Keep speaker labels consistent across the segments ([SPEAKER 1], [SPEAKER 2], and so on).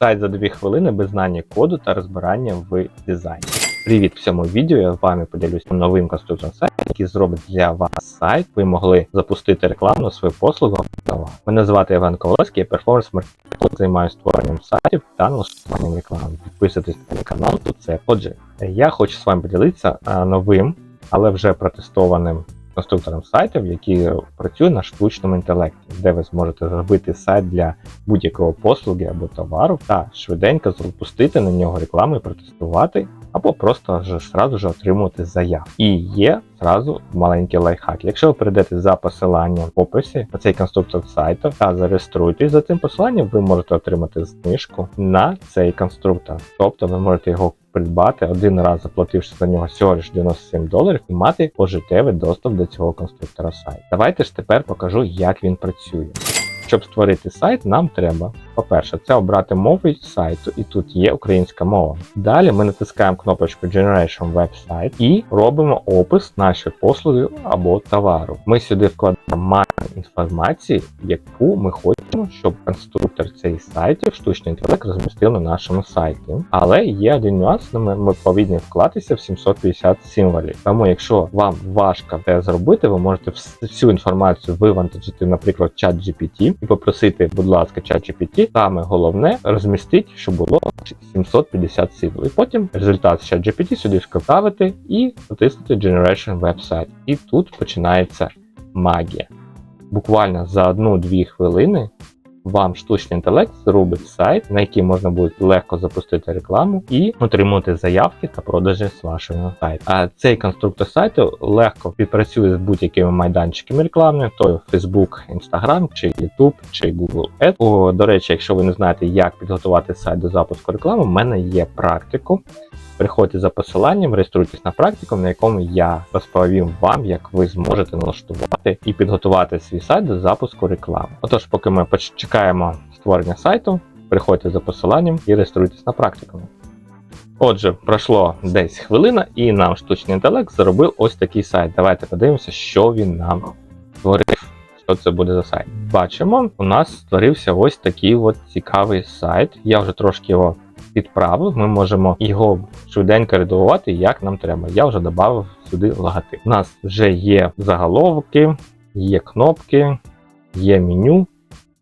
[SPEAKER 1] Сайт за 2 хвилини без знання коду та розбирання в дизайні. Привіт в цьому відео. Я з вами поділюсь новим конструктором сайту, який зробить для вас сайт. Ви могли запустити рекламу свою послугу. Мене звати Іван Ковалевський, я перформанс маркетинг займаюся створенням сайтів та налаштуванням реклами. Підписуйтесь на канал. Тут це. Отже, я хочу з вами поділитися новим, але вже протестованим конструктором сайтів, який працює на штучному інтелекті, де ви зможете зробити сайт для будь-якого послуги або товару та швиденько запустити на нього рекламу протестувати, або просто вже зразу ж отримувати заяв. І є зразу маленький лайфхак. Якщо ви перейдете за посиланням в описі на цей конструктор сайту та зареєструєтесь за цим посиланням, ви можете отримати знижку на цей конструктор. Тобто ви можете його придбати один раз, заплативши за нього всього лиш 97 доларів, і мати пожиттєвий доступ до цього конструктора сайту. Давайте ж тепер покажу, як він працює. Щоб створити сайт, нам треба, по-перше, це обрати мову сайту, і тут є українська мова. Далі ми натискаємо кнопочку Generation Website і робимо опис нашої послуги або товару. Ми сюди вкладаємо інформації, яку ми хочемо, щоб конструктор цих сайтів, штучний інтелект, розмістив на нашому сайті. Але є один нюанс, ми, повинні вклатися в 750 символів. Тому, якщо вам важко це зробити, ви можете вс- всю інформацію вивантажити, наприклад, чат GPT і попросити, будь ласка, чат GPT, саме головне розмістити, щоб було 750 символів. І потім результат чат GPT сюди вставити і натиснути Generation Website. І тут починається магія. Буквально за 1-2 хвилини вам штучний інтелект зробить сайт, на який можна буде легко запустити рекламу і отримати заявки та продажі з вашого сайту. А цей конструктор сайту легко співпрацює з будь-якими майданчиками рекламними, то Facebook, Instagram, чи YouTube, чи Google Ads. О, до речі, якщо ви не знаєте, як підготувати сайт до запуску реклами, в мене є практику. Приходьте за посиланням, реєструйтесь на практику, на якому я розповім вам, як ви зможете налаштувати і підготувати свій сайт до запуску реклами. Отож, поки ми чекаємо створення сайту, приходьте за посиланням і реєструйтесь на практику. Отже, пройшло десь хвилина, і нам штучний інтелект зробив ось такий сайт. Давайте подивимося, що він нам створив. Що це буде за сайт? Бачимо, у нас створився ось такий от цікавий сайт. Я вже трошки його підправив. Ми можемо його швиденько редагувати, як нам треба. Я вже додав сюди логотип. У нас вже є заголовки, є кнопки, є меню,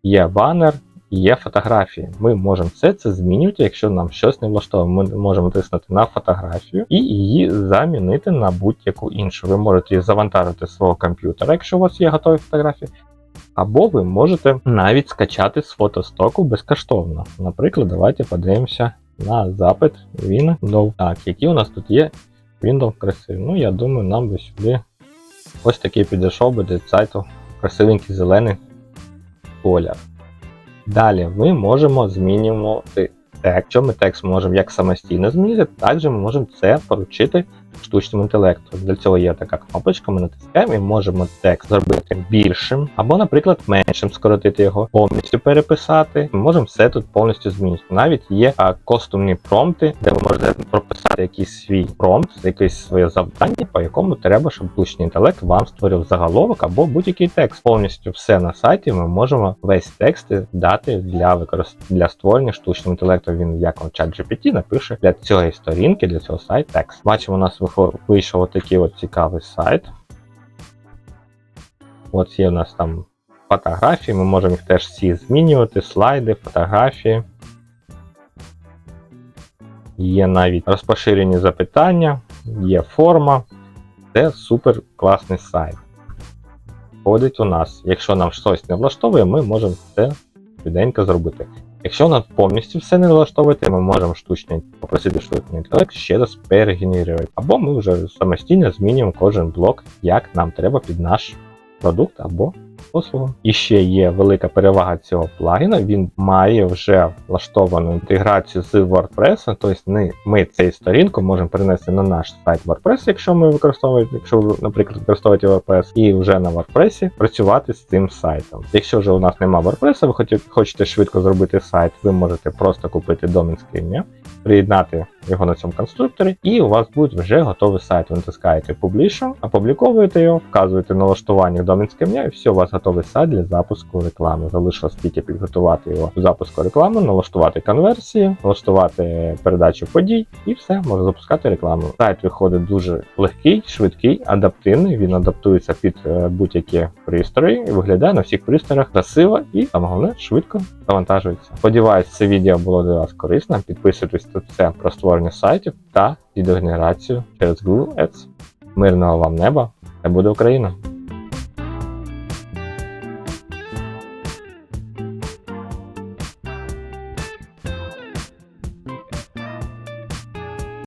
[SPEAKER 1] є банер. Є фотографії. Ми можемо все це змінювати, якщо нам щось не влаштовує. Ми можемо тиснути на фотографію і її замінити на будь-яку іншу. Ви можете її завантажити з свого комп'ютера, якщо у вас є готові фотографії. Або ви можете навіть скачати з фотостоку безкоштовно. Наприклад, давайте подивимося на запит Windows. Так, які у нас тут є Windows красиві. Ну, я думаю, нам би сюди ось такий підійшов би до сайту красивенький зелений колір. Далі ми можемо змінювати текст. Якщо ми текст можемо як самостійно змінити, також ми можемо це поручити штучному інтелекту. Для цього є така кнопочка, ми натискаємо і можемо текст зробити більшим, або, наприклад, меншим, скоротити його, повністю переписати. Ми можемо все тут повністю змінити. Навіть є а, костюмні промпти, де ви можете прописати якийсь свій промпт, якесь своє завдання, по якому треба, щоб штучний інтелект вам створив заголовок або будь-який текст. Повністю все на сайті ми можемо весь текст дати для використ... для створення штучного інтелекту. Він як вам чат GPT напише для цієї сторінки, для цього сайту текст. Бачимо, у нас вийшов отакий от цікавий сайт. От є у нас там фотографії, ми можемо їх теж всі змінювати, слайди, фотографії. Є навіть розпоширені запитання, є форма. Це супер класний сайт. Входить у нас. Якщо нам щось не влаштовує, ми можемо це швиденько зробити. Якщо нас повністю все не влаштовує, ми можемо штучний попросити штучний інтелект ще раз перегенерувати. Або ми вже самостійно змінюємо кожен блок, як нам треба під наш продукт або послугу. І ще є велика перевага цього плагіна. Він має вже влаштовану інтеграцію з WordPress, тобто ми, цю сторінку можемо перенести на наш сайт WordPress, якщо ми використовуємо, якщо ви, наприклад, використовуєте WordPress, і вже на WordPress працювати з цим сайтом. Якщо ж у нас немає WordPress, ви хочете швидко зробити сайт, ви можете просто купити доменське ім'я, приєднати його на цьому конструкторі, і у вас буде вже готовий сайт. Ви натискаєте Publish, опубліковуєте його, вказуєте налаштування домінське ім'я, і все, у вас готовий сайт для запуску реклами. Залишилось тільки підготувати його до запуску реклами, налаштувати конверсії, налаштувати передачу подій, і все, можна запускати рекламу. Сайт виходить дуже легкий, швидкий, адаптивний. Він адаптується під е, будь-які пристрої і виглядає на всіх пристроях красиво і саме головне швидко завантажується. Сподіваюсь, це відео було для вас корисним. Підписуйтесь тут це про створення сайтів та відеогенерацію через Google Ads. Мирного вам неба! Це буде Україна!